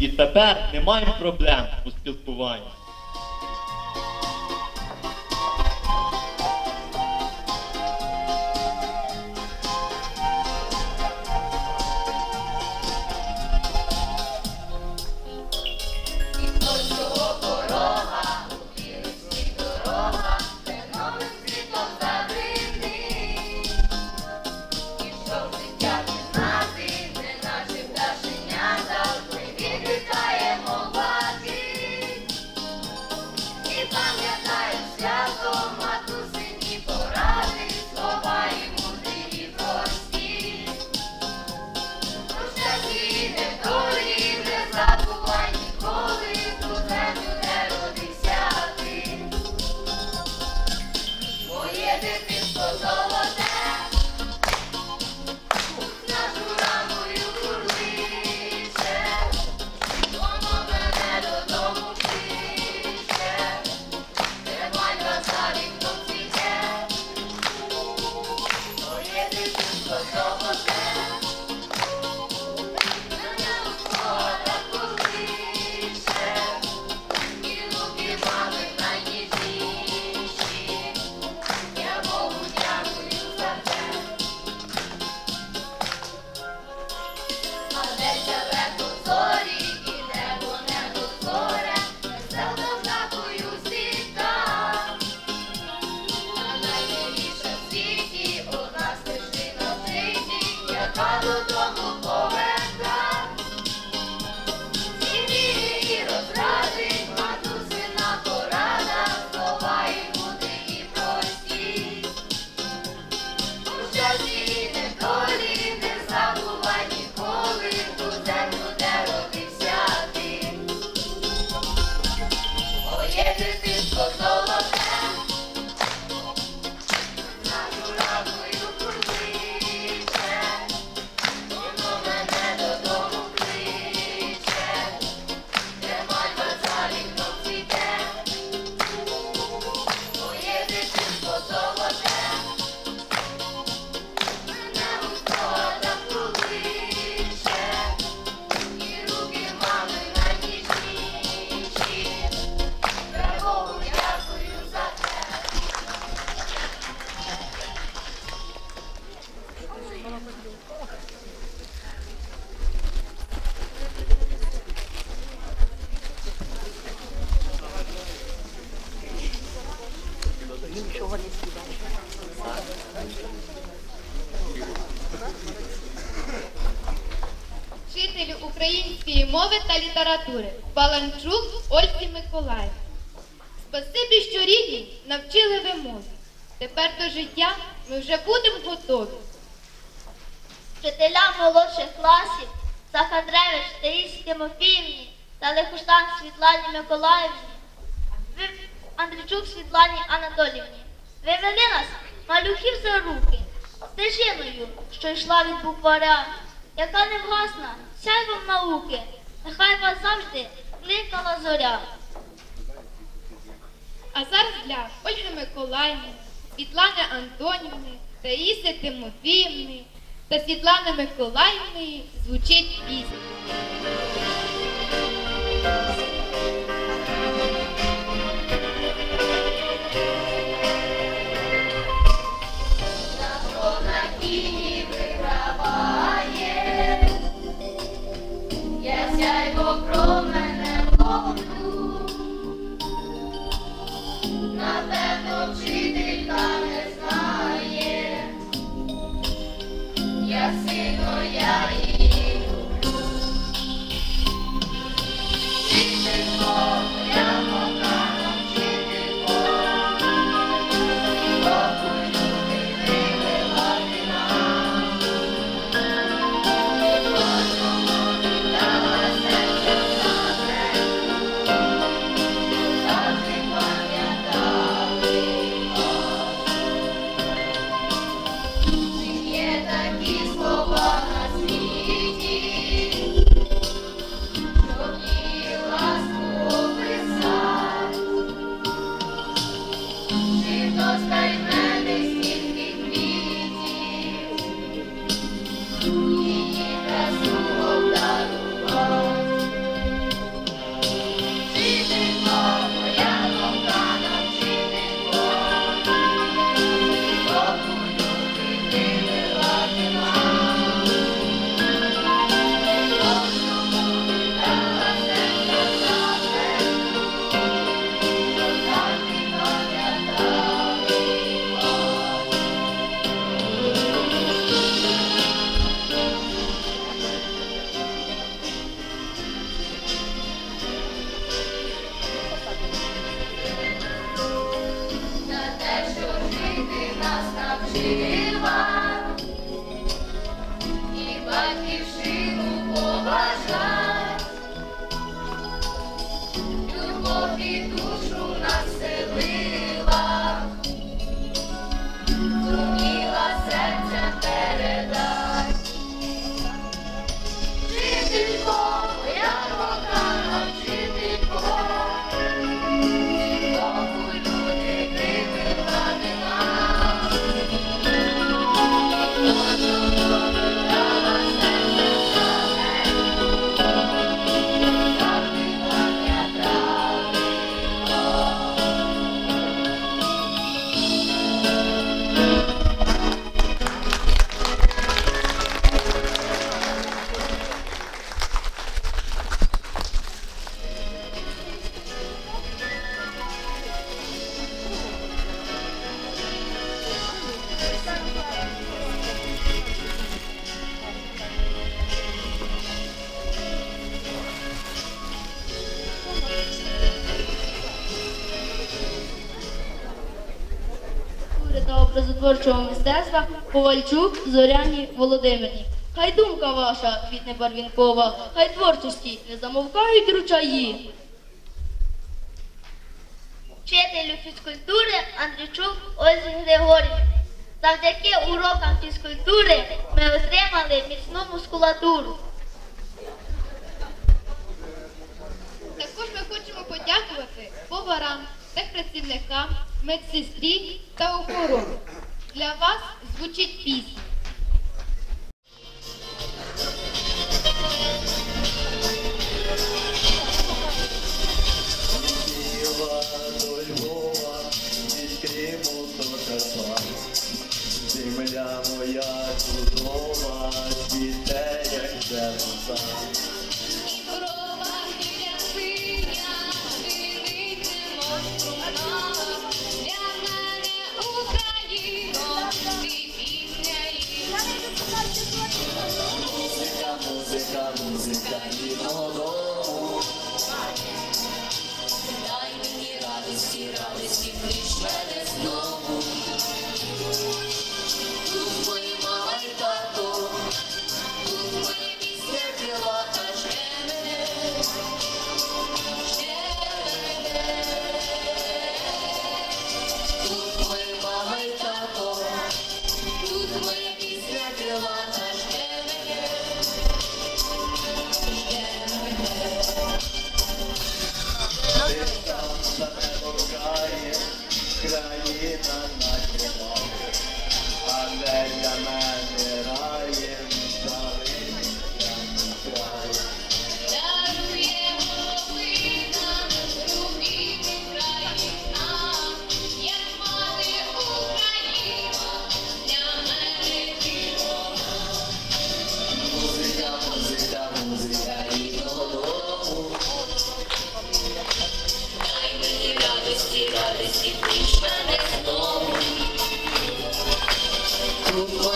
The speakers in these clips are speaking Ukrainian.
І тепер не маємо проблем у спілкуванні. Вчителю української мови та літератури Баланчук Ольці Миколаївні. Спасибі, що рідні навчили ви мові. Тепер до життя ми вже будемо готові. Вчителям молодших класів Захадревич Таїсі Тимофіївні та Лихуштан Світлані Миколаївні, Андрійчук Світлані Анатоліївні. Ви вели нас, малюків за руки, стежиною, що йшла від букваря, яка не вгасна, сяйвом науки, нехай вас завжди кликала зоря. А зараз для Ольги Миколаївни, Світлани Антонівни, Таїси Тимофіївни та Світлани Миколаївни звучить пісня. Shiva. Та образотворчого мистецтва Ковальчук Зоряні Володимирні. Хай думка ваша, квітне барвінкова, хай творчості не замовкають ручаї. Вчителю фізкультури Андрійчук Ользі Григорівни. Завдяки урокам фізкультури ми отримали міцну мускулатуру. Також ми хочемо подякувати поварам, техпрацівникам, медсестрі та охороні. Для вас звучить пісня. Vamos lá.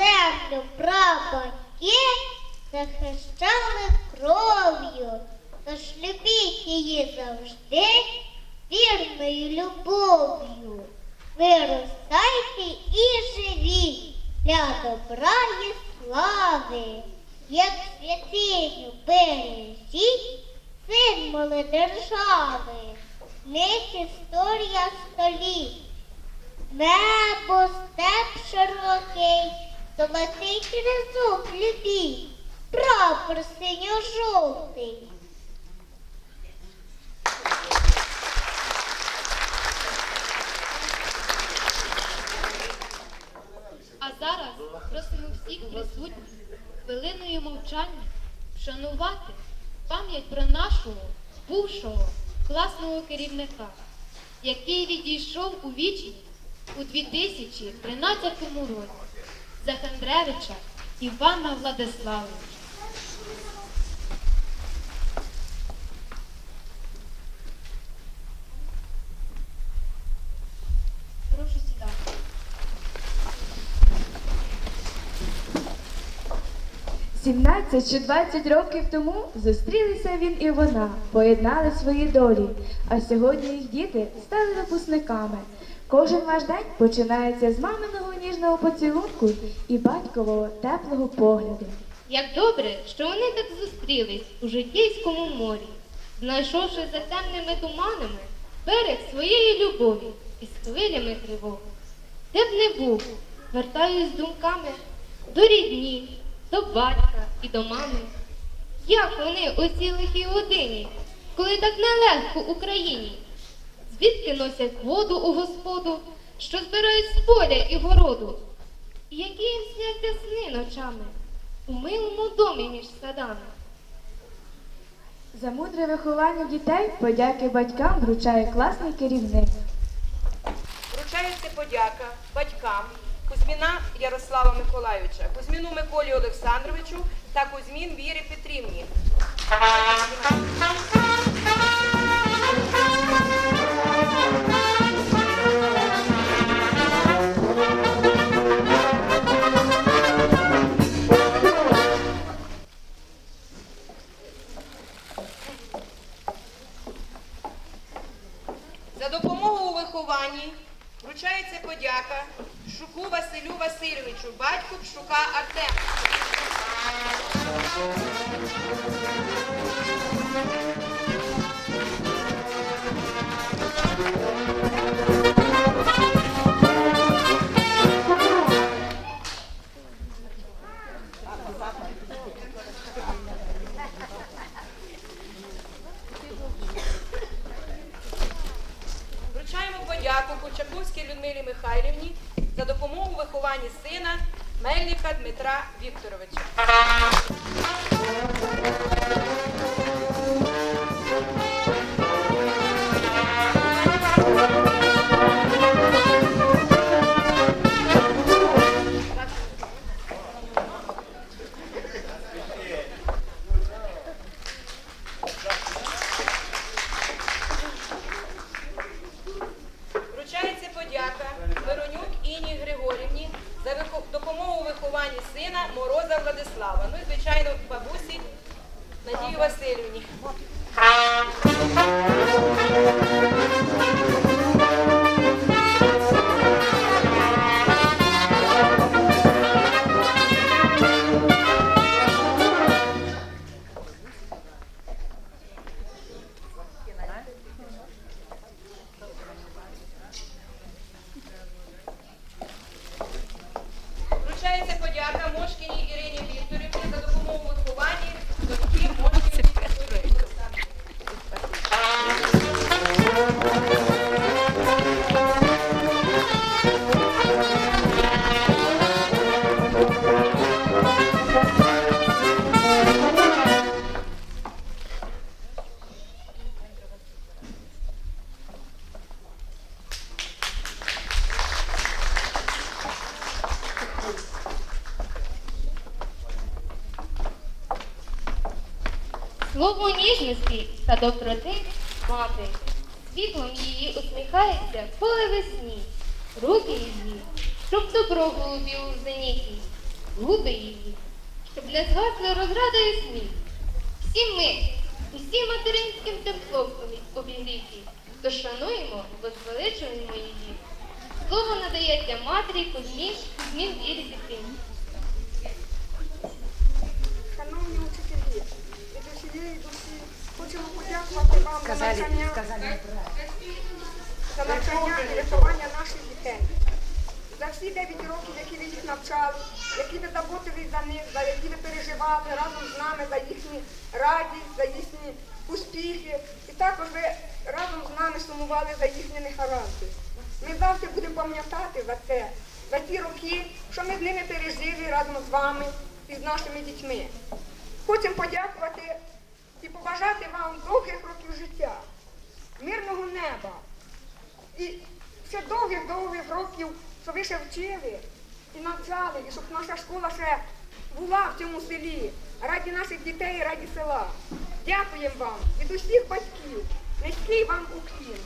Землю прабатьки захищали кров'ю, тож любіть її завжди вірною любов'ю. Виростайте і живіть для добра і слави, як святиню бережіть символи держави, них історія століть. Небо, степ широкий, золотий тризуб любіть, прапор синьо-жовтий. А зараз просимо всіх присутніх хвилиною мовчання вшанувати пам'ять про нашого бувшого класного керівника, який відійшов у вічність у 2013 році Захандревича Івана Владиславовича. Сімнадцять чи 20 років тому зустрілися він і вона, поєднали свої долі. А сьогодні їх діти стали випускниками. Кожен ваш день починається з маминого ніжного поцілунку і батькового теплого погляду. Як добре, що вони так зустрілись у житейському морі, знайшовши за темними туманами берег своєї любові із хвилями тривог. Де б не був, вертаюсь думками до рідні, до батька і до мами. Як вони у цій годині, коли так нелегко Україні? Звідки носять воду у господу, що збирають з поля і городу? І які їм сняться сни ночами у милому домі між садами? За мудре виховання дітей подяки батькам вручає класний керівник. Вручається подяка батькам Кузьміна Ярослава Миколайовича, Кузьміну Миколі Олександровичу та Кузьмін Вірі Петрівні. Доброти мати. Світлом її усміхається поле весні. Руки її, щоб добро голубів у зеніті. Губи її, щоб не згасли розрада і сміх. Всі ми, усі материнським теплом обігріті, то шануємо, возвеличуємо її. Слово надається матері Кузьмін, Кузьмін Ірі Петрівні. Подякувати вам за навчання, і виховання наших дітей. За всі 9 років, які ви їх навчали, які ви заботились за них, за які ви переживали разом з нами за їхню радість, за їхні успіхи. І також ви разом з нами сумували за їхні негаразди. Ми завжди будемо пам'ятати за це, за ті роки, що ми з ними пережили разом з вами. із нашими дітьми. Хочемо подякувати і побажати вам довгих років життя, мирного неба і ще довгих-довгих років, щоб ви ще вчили і навчали, і щоб наша школа ще була в цьому селі, раді наших дітей, раді села. Дякуємо вам від усіх батьків. Низький вам уклін.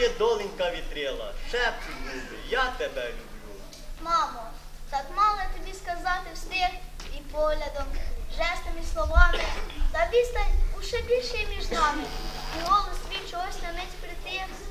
Не доленька вітрила, шепчуть губи, я тебе люблю. Мамо, так мало тобі сказати встиг і поглядом, жестом і словами, та відстань уше більше між нами, і голос твій чогось на мить притих.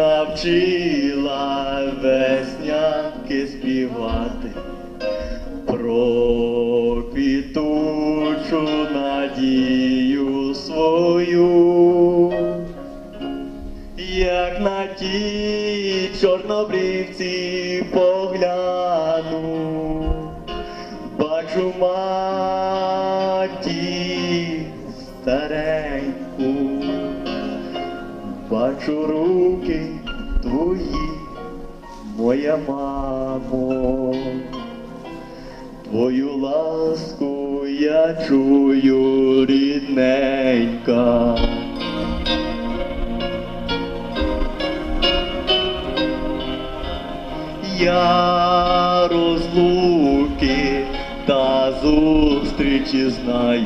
Навчила веснянки співати. Про квітучу надію свою як на тій чорнобривці моя мамо, твою ласку я чую рідненька. Я розлуки та зустрічі знаю,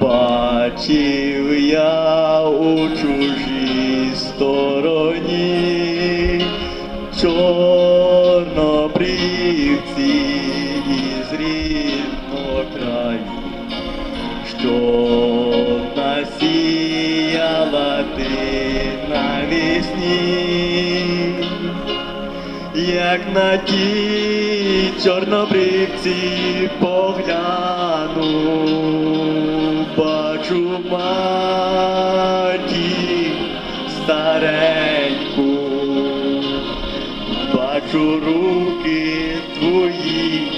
Бачив я у чужій стороні як на ті чорнобривці погляну, бачу маті стареньку, бачу руки твої,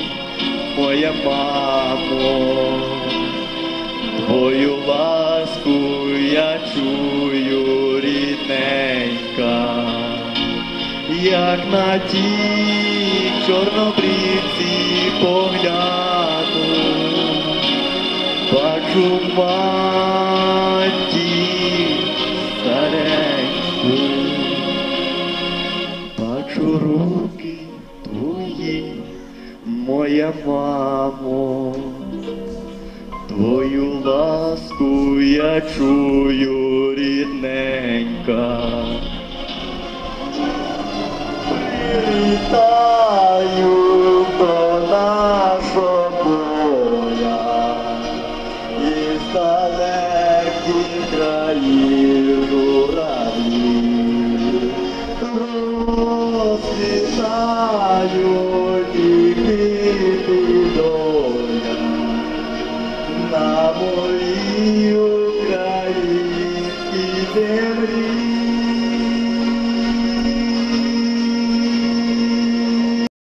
моя мамо, твою ласку я чую як на ті чорнобривці погляну, бачу маті стареньку, бачу руки твої, моя мамо, твою ласку я чую рідненька. Itaiutona